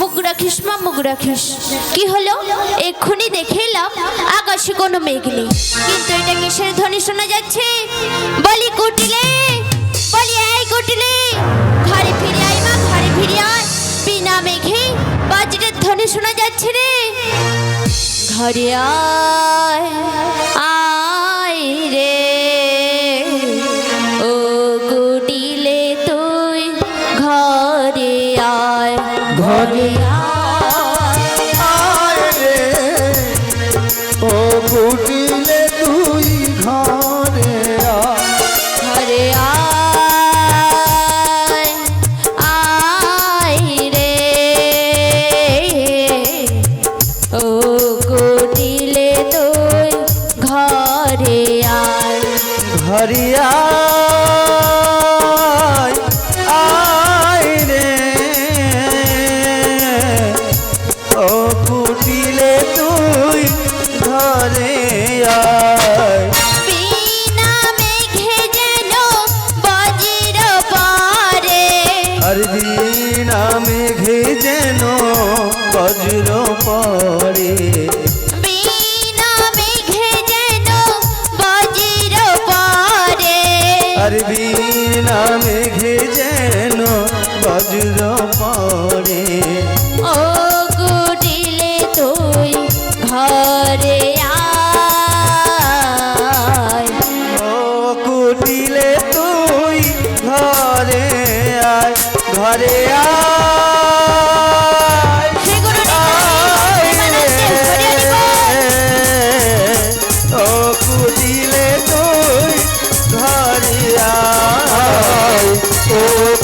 মুখ রাখিস মা মুখ রাখিস কি হলো? এক্ষুনি দেখে এলাম আকাশে কোনো মেঘ নেই। কিন্তু এটা কিসের ধ্বনি শোনা যাচ্ছে? বলি কুটিলে, বলি এই কুটিলে। ঘরে ফিরে আয় মা ঘরে ফিরে আয়। বিনা মেঘে বাজরের ধ্বনি শোনা যাচ্ছে রে। ঘরে আয় ঘরে রে। ও কুটিলে তুই ঘরে আয় ঘরে আয় আয় রে। ও কুটিলে তুই ঘরে আয় ঘরে আয় বল। ও কুটিলে তুই ঘরে আয়। ও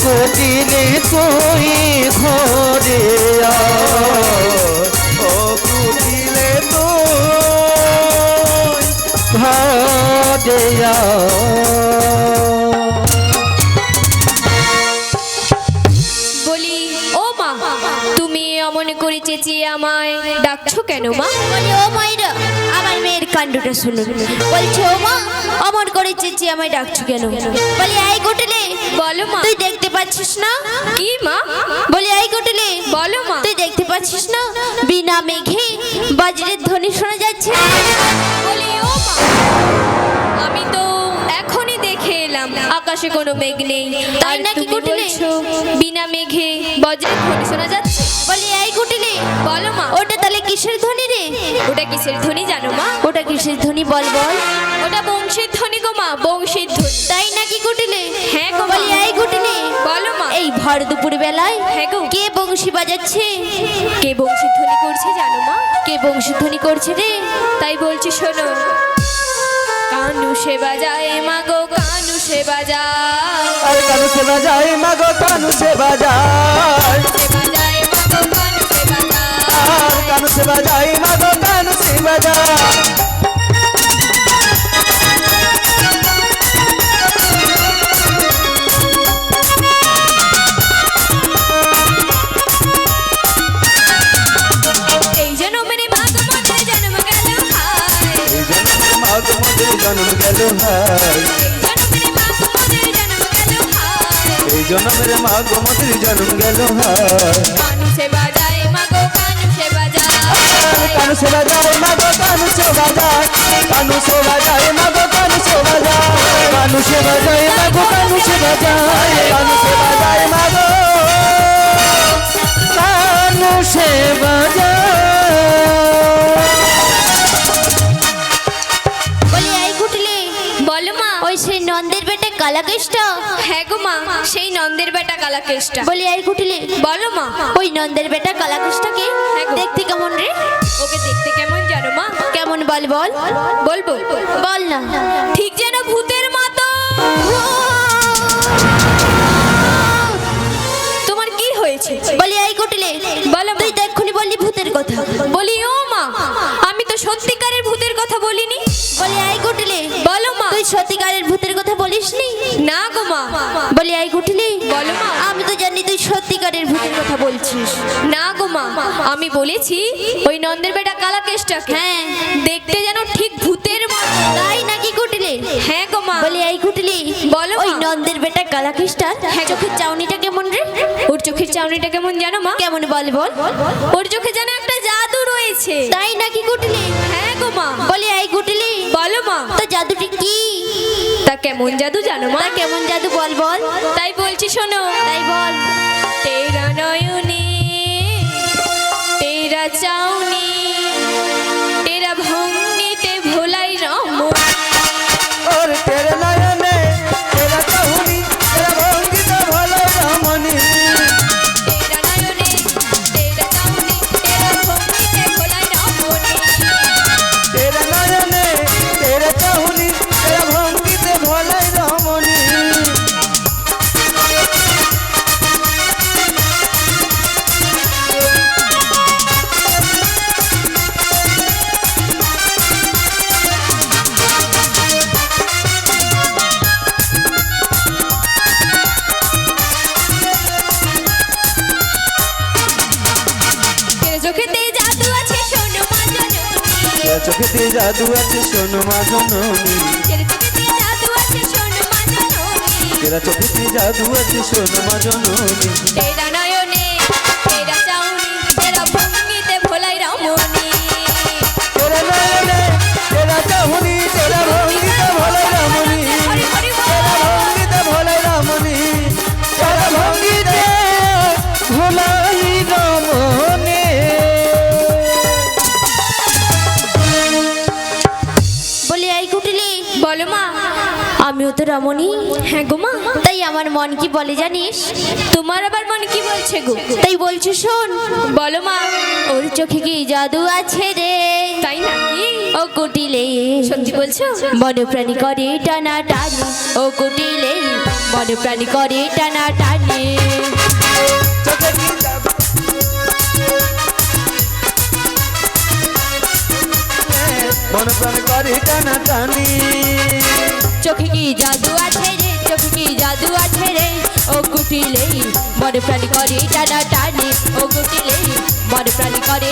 কুটিলে তুই ঘরে আয়। ও কুটিলে তুই ঘরে চেঁচিয়ে আমায়। ডাকছো কেন মা? বলে ও মাইরা আমার মেয়ের কাণ্ডটা শুনুন। বলছে ও মা অমর করে চেঁচি আমায় ডাকছো কেন? বলি আই কুটিলে বলো মা। তুই দেখতে পাচ্ছিস না? কি মা? বলি আই কুটিলে বলো মা। তুই দেখতে পাচ্ছিস না? বিনা মেঘে বজ্রের ধ্বনি শোনা যাচ্ছে। আকাশে কোনো মেঘ নেই। তাই নাকি কুটিলে? বিনা মেঘে বজ্রের ধ্বনি শোনা যাচ্ছে। বলি এই কুটিলে বলো মা। ওটা তাহলে কিসের ধ্বনি রে? ওটা কিসের ধ্বনি জানো মা? ওটা কিসের ধ্বনি বল বল। ওটা বংশীর ধ্বনি গো মা বংশীর ধ্বনি। তাই নাকি কুটিলে হ্যাঁ গো। বলি এই কুটিলে বলো মা। এই ভর দুপুর বেলায় হ্যাঁ গো। কে বংশী বাজাচ্ছে? কে বংশীর ধ্বনি করছে জানো মা? কে বংশী ধ্বনি করছে রে? তাই বলছি শোনো। কানু সে বাজায় মাগো কানু সে বাজায় আর কানু সে বাজায় মাগো কানু সে বাজায় সে বাজায় মাগো কানু সে বাজায় কানু সে বাজায় মাগো কানু সে বাজায় মাগো মধ্যে জন্ম গেল হায় হায় সে বাজায় মাগো সে বাজায় আর বাজায় মাগো কানু সে বাজায় সে বাজায় মাগো সে বাজায় সে বাজায় মাগো সে বাজায় কানু বাজায় মাগো কানু বাজায় কালাকেশটা হ্যাঁ গো মা সেই নন্দের বেটা কালাকেশটা বলি এই কুটিলে বলো মা। ওই নন্দের বেটা কালাকেশটাকে হ্যাঁ দেখতে কেমন রে? ওকে দেখতে কেমন জানো মা? কেমন বল বল? বলব বল না। ঠিক যেন ভূতের মতো। তোমার কি হয়েছে? বলি এই কুটিলে বলো। তুই তো এক্ষুনি বললি ভূতের কথা। সত্যিকারের ভূতের কথা বলিসনি? না গো মা। বলি এই কুটিলে বলো মা। আমি তো জানি তুই সত্যিকারের ভূতের কথা বলছিস। না গো মা। আমি বলেছি ওই নন্দের বেটা কালা কেষ্টাকে হ্যাঁ। দেখতে যেন ঠিক ভূতের মতো। তাই নাকি কুটিলে হ্যাঁ গো মা। বলি এই কুটিলি বলো ওই নন্দের বেটা কালাকিস্টার চোখের চাউনিটা কেমন রে? ওর চোখের চাউনিটা কেমন জানো মা? কেমন বল বল? ওর চোখে যেন একটা জাদু রয়েছে। তাই তা কেমন জাদু জানো মা? কেমন জাদু বল বল। তাই বলছি শোনো। তাই বল। তেরা নয়নে তেরা চাউনি জাদু আছে শোনো মা জননী। তেরা চোখেতে জাদু আছে শোনো মা জননী। তেরা নয়নে তেরা চাউনি তেরা ভঙ্গিতে ভোলাই রমণী। রমণী। হ্যাঁ গো মা। তাই আমার মন কি বলে জানিস? তোমার আবার মন কি বলছে গো? তাই বলছো শোন। বলো মা। ওর চোখে কি জাদু আছে রে? তাই নাকি? ও কুটিলে। সত্যি বলছো? মনে প্রাণী করে টানা টানি। ও কুটিলে। মনে প্রাণী করে টানা টানি। চোখে মন প্রাণ করে টানা টানি। জাদু আছে রে চোখ কি জাদু আছে রে। ও কুটিলেই মনে প্রাণী করে টানা টানি ও কুটিলেই মনে প্রাণী করে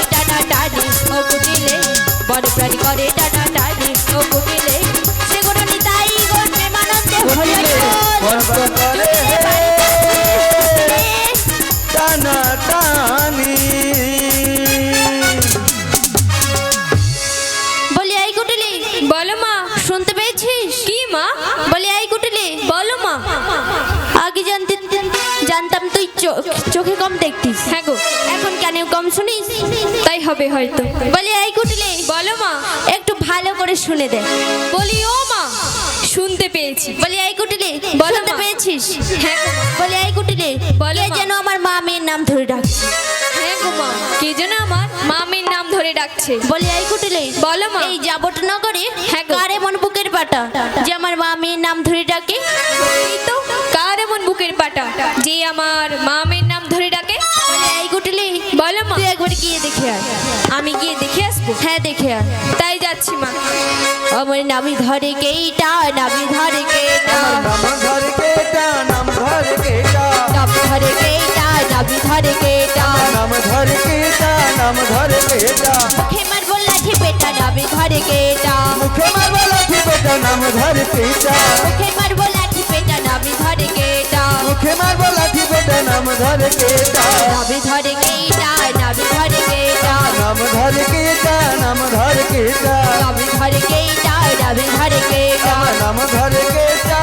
আগে জানতে জানতাম তুই চোখ- কম দেখতিস। হ্যাঁ গো এখন কেন কম শুনিস? তাই হবে হয়তো। বলি এই কুটিলে বলো মা। একটু ভালো করে শুনে দে। বলি ও মা শুনতে পেয়েছি। বলি এই কুটিলে বলো পেয়েছিস? হ্যাঁ মা। বলি এই কুটিলে বলে যেন আমার মা মেয়ের নাম ধরে ডাকছে? হ্যাঁ গো মা। কে যেন আমার মামের নাম ধরে ডাকছে। বলি এই কুটিলে বলো মা। এই যাবট নগরে হ্যাঁ। কার এমন বুকের পাটা যে আমার মা মেয়ের নাম ধরে ডাকে? আমার মামের নাম ধরে ডাকে। বলি এই কুটিলে বলো মা। তুই একবার গিয়ে দেখে আয়। আমি গিয়ে দেখে আসব? হ্যাঁ দেখে আয়। তাই যাচ্ছি মা। আমার নামি ধরে কেইটা নামি ধরে কেইটা। নাম ধর কেটা নাম ধর কেটা নামি ধরে কেইটা নামি ধরে কেইটা। নাম ধর কেটা নাম ধর কেটা মুখে মারবো লাঠি পেটা নামি ধরে কেইটা। মুখে বেটা নাম ধর কেটা মুখে মারবো লাঠি পেটা নামি ধরে কেইটা মুখে মারবো লাঠি বেটা নাম ধর কেটা। নামি ধরে কেইটা নামি ধরে কেইটা নাম ধর কেটা নাম ধর কেটা। নামি ধরে কেইটা নামি ধরে কেইটা নাম ধর কেটা।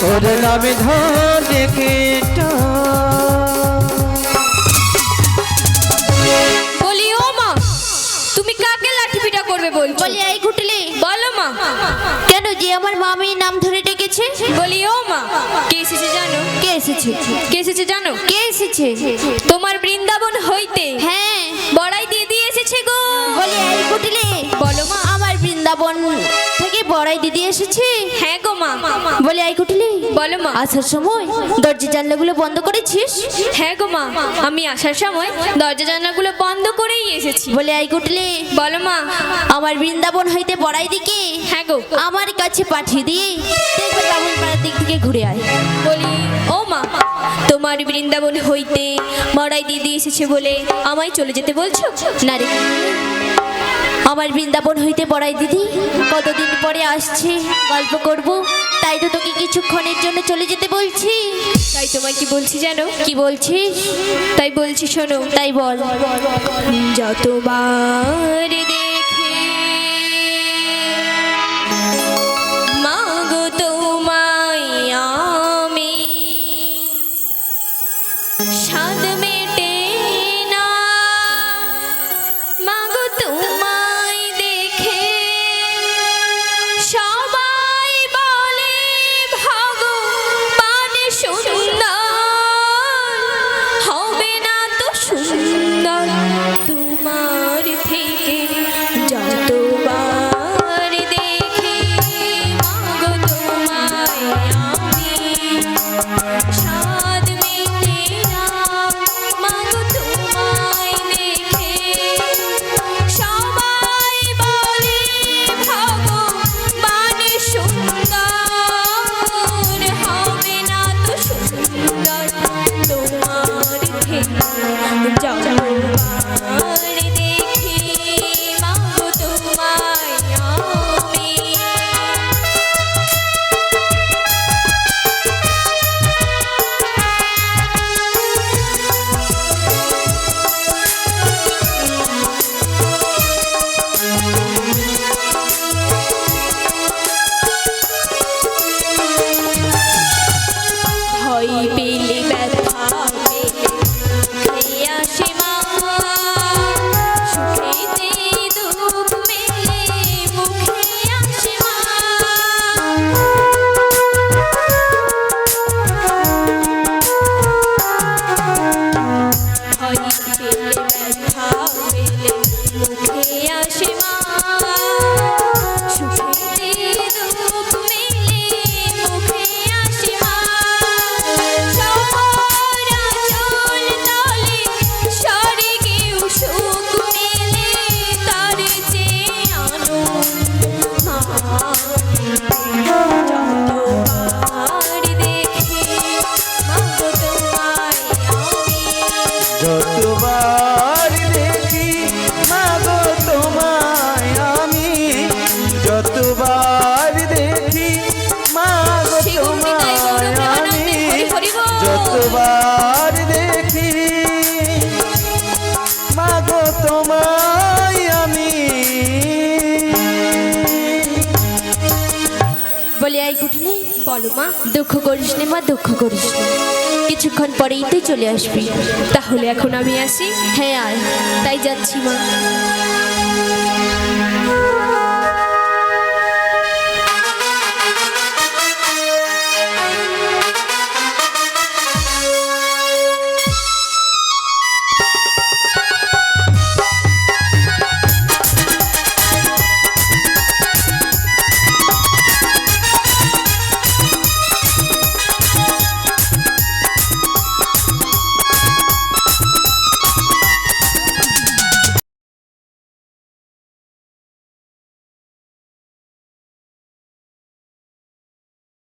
তোর নামে ধর কেটা। বলি ও মা তুমি কাকে লাঠি পিটা করবে বলছো? বলি এই ঘুটলে বলো মা। মা আমার মামির নাম ধরে ডেকেছে? বলি ও মা কে এসেছে জানো? কে এসেছে? কে এসেছে জানো? কে এসেছে? তোমার বৃন্দাবন হইতে হ্যাঁ। বড়াই দিদি এসেছে গো। বলি এই কুটিলে বলো মা। আমার বৃন্দাবন থেকে বড়াই দিদি এসেছে? হ্যাঁ গো মা। বলি এই ঘুটলে বলো মা। আসার সময় দরজা জানলাগুলো বন্ধ করেছিস? হ্যাঁ গো মা আমি আসার সময় দরজা জানলাগুলো বন্ধ করেই এসেছি। বলে আই কুটলে। বলো মা। আমার বৃন্দাবন হইতে বড়াই দিকে হ্যাঁ গো। আমার কাছে পাঠিয়ে দিয়ে দেখবে ব্রাহ্মণ পাড়ার দিক থেকে ঘুরে আয়। বলি ও মা তোমার বৃন্দাবন হইতে মড়াই দিদি এসেছে বলে আমায় চলে যেতে বলছো? না রে। আমার বৃন্দাবন হইতে বড়াই দিদি কতদিন পরে আসছে গল্প করব? তাই তো তোকে কিছুক্ষণের জন্য চলে যেতে বলছি। তাই তোমায় কি বলছি জানো? কি বলছিস? তাই বলছি শোনো। তাই বল। যতবার বলিয়াই আই বলো মা, দুঃখ করিস নে মা, দুঃখ করিস নে। কিছুক্ষণ পরেই তুই চলে আসবি। তাহলে এখন আমি আসি? হ্যাঁ আয়। তাই যাচ্ছি মা।